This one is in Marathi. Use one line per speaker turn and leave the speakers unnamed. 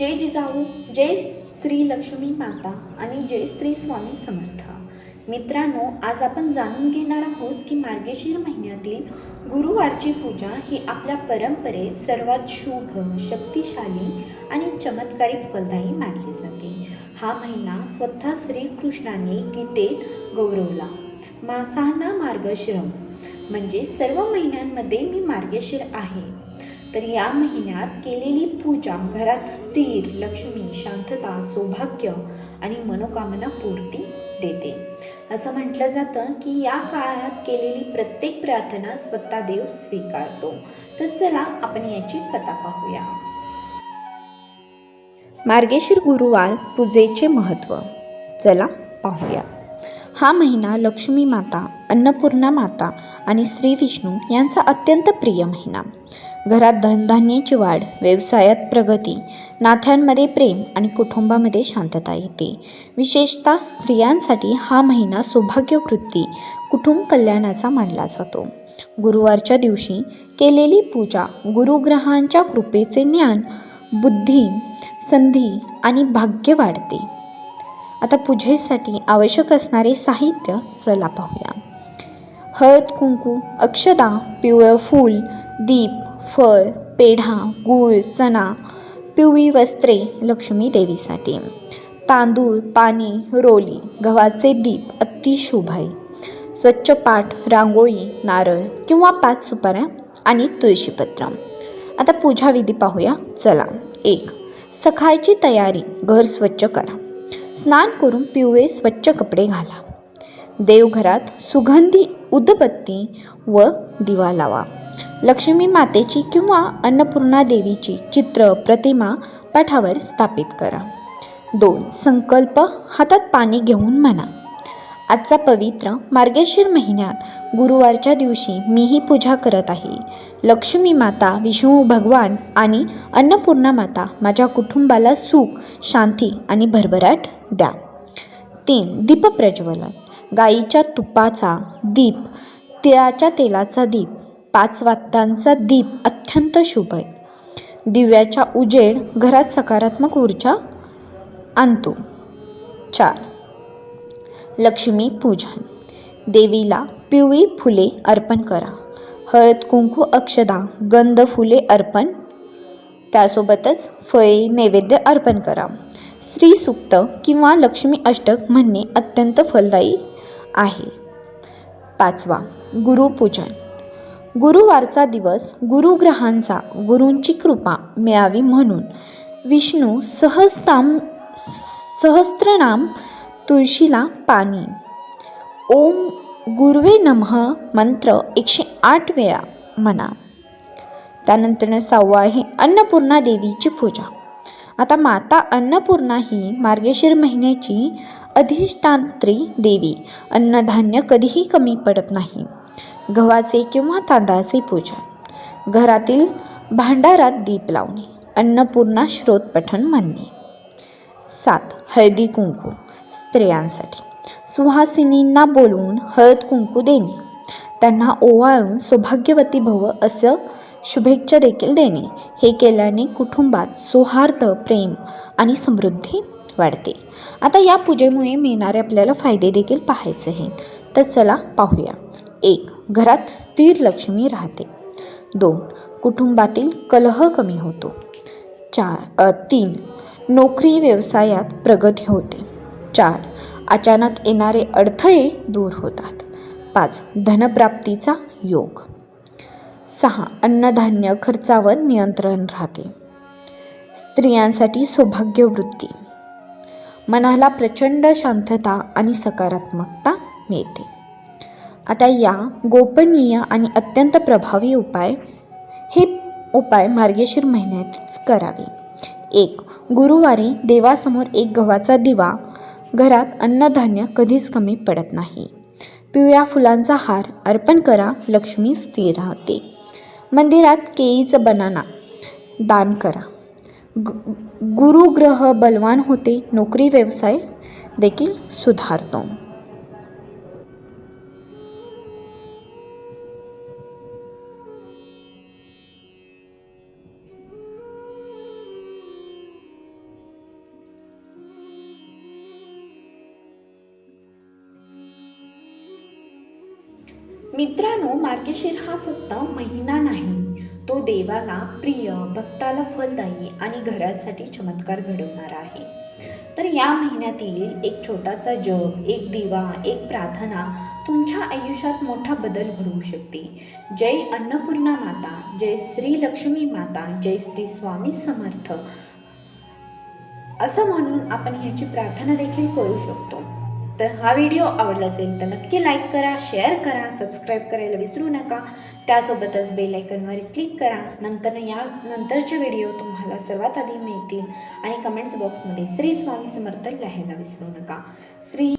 जय जिजाऊ जय श्री लक्ष्मी माता आणि जय श्री स्वामी समर्थ. मित्रांनो आज आपण जाणून घेणार आहोत की मार्गशीर महिन्यातील गुरुवारची पूजा ही आपल्या परंपरेत सर्वात शुभ शक्तिशाली आणि चमत्कारिक फलदायी मानली जाते. हा महिना स्वतः श्रीकृष्णाने गीतेत गौरवला. मासाना मार्गश्रम. म्हणजे सर्व महिन्यांमध्ये मी मार्गशीर आहे. तर या महिन्यात केलेली पूजा घरात स्थिर लक्ष्मी शांतता सौभाग्य आणि मनोकामना पूर्ती देते. असं म्हटलं जातं की या काळात केलेली प्रत्येक प्रार्थना स्वतः देव स्वीकारतो. तर चला आपण याची कथा पाहूया. मार्गशीर गुरुवार पूजेचे महत्त्व. चला पाहूया. हा महिना लक्ष्मी माता अन्नपूर्णा माता आणि श्री विष्णू यांचा अत्यंत प्रिय महिना. घरात धनधान्याची वाढ व्यवसायात प्रगती नात्यांमध्ये प्रेम आणि कुटुंबामध्ये शांतता येते. विशेषतः स्त्रियांसाठी हा महिना सौभाग्यवृत्ती कुटुंब कल्याणाचा मानला जातो. गुरुवारच्या दिवशी केलेली पूजा गुरुग्रहांच्या कृपेचे ज्ञान बुद्धी संधी आणि भाग्य वाढते. आता पूजेसाठी आवश्यक असणारे साहित्य चला पाहूया. हळद कुंकू अक्षदा पिवळं फूल दीप फळ पेढा गूळ चणा पिवळी वस्त्रे लक्ष्मी देवीसाठी. तांदूळ पाणी रोली गव्हाचे दीप अतिशुभ आहे. स्वच्छ पाठ रांगोळी नारळ किंवा पाच सुपाऱ्या आणि तुळशीपत्र. आता पूजाविधी पाहूया. चला. एक. सकाळची तयारी. घर स्वच्छ करा. स्नान करून पिवळे स्वच्छ कपडे घाला. देवघरात सुगंधी उदबत्ती व दिवा लावा. लक्ष्मी मातेची किंवा अन्नपूर्णा देवीची चित्र प्रतिमा पाठावर स्थापित करा. दोन संकल्प हातात पाणी घेऊन म्हणा. आजचा पवित्र मार्गशीर महिन्यात गुरुवारच्या दिवशी मीही पूजा करत आहे. लक्ष्मी माता विष्णू भगवान आणि अन्नपूर्णा माता माझ्या कुटुंबाला सुख शांती आणि भरभराट द्या. तीन दीपप्रज्वलन. गाईच्या तुपाचा दीप तिळाच्या तेलाचा दीप पाच वात्तांचा दीप अत्यंत शुभ आहे. दिव्याच्या उजेड घरात सकारात्मक ऊर्जा आणतो. चार. लक्ष्मी पूजन. देवीला पिवळी फुले अर्पण करा. हळद कुंकू अक्षदा गंध फुले अर्पण. त्यासोबतच फळे नैवेद्य अर्पण करा. श्रीसुक्त किंवा लक्ष्मी अष्टक म्हणणे अत्यंत फलदायी आहे. पाचवा गुरुपूजन. गुरुवारचा दिवस गुरुग्रहांचा गुरूंची कृपा मिळावी म्हणून. विष्णू सहस्ताम सहस्त्रनाम तुळशीला पाणी. ओम गुर्वे नमः मंत्र एकशे आठ वेळा म्हणा त्यानंतर सहावं आहे अन्नपूर्णा देवीची पूजा. आता माता अन्नपूर्णा ही मार्गशीर महिन्याची अधिष्ठात्री देवी. अन्नधान्य कधीही कमी पडत नाही. गव्हाचे किंवा तांदळाचे पूजन. घरातील भांडारात दीप लावणे अन्नपूर्णा श्रोत पठण म्हणणे सात हळदी कुंकू स्त्रियांसाठी. सुहासिनींना बोलवून हळद कुंकू देणे. त्यांना ओवाळून सौभाग्यवती भव असं शुभेच्छा देखील देणे. हे केल्याने कुटुंबात सौहार्द प्रेम आणि समृद्धी वाढते. आता या पूजेमुळे मिळणारे आपल्याला फायदे देखील पाहायचे आहेत. तर चला पाहूया. एक घरात स्थिर लक्ष्मी राहते. दोन कुटुंबातील कलह कमी होतो. चार तीन नोकरी व्यवसायात प्रगती होते. चार अचानक येणारे अडथळे दूर होतात. पाच धनप्राप्तीचा योग. सहा अन्नधान्य खर्चावर नियंत्रण राहते. स्त्रियांसाठी सौभाग्यवृत्ती. मनाला प्रचंड शांतता आणि सकारात्मकता मिळते. आता या गोपनीय आणि अत्यंत प्रभावी उपाय हे उपाय मार्गशीर महिन्यातच करावे. एक गुरुवारी देवासमोर एक गव्हाचा दिवा घरात अन्नधान्य कधीच कमी पडत नाही. पिवळ्या फुलांचा हार अर्पण करा लक्ष्मी स्थिर राहते. मंदिरात केळीचं बनाना दान करा. ग गुरुग्रह बलवान होते नोकरी व्यवसाय देखील सुधारतो. मित्रांनो मार्गशीर हा फक्त महिना नाही. तो देवाला प्रिय भक्ताला फलदायी आणि घरासाठी चमत्कार घडवणारा आहे. तर या महिन्यातील एक छोटासा जप एक दिवा एक प्रार्थना तुमच्या आयुष्यात मोठा बदल घडवू शकते. जय अन्नपूर्णा माता जय श्री लक्ष्मी माता जय श्री स्वामी समर्थ. असं म्हणून आपण ह्याची प्रार्थना देखील करू शकतो. तर हा व्हिडिओ आवडला असेल तर नक्की लाईक करा शेअर करा सबस्क्राईब करायला विसरू नका. त्यासोबतच बेलायकनवर क्लिक करा. नंतर या नंतरचे व्हिडिओ तुम्हाला सर्वात आधी मिळतील. आणि कमेंट्स बॉक्समध्ये श्री स्वामी समर्थ लिहायला विसरू नका. श्री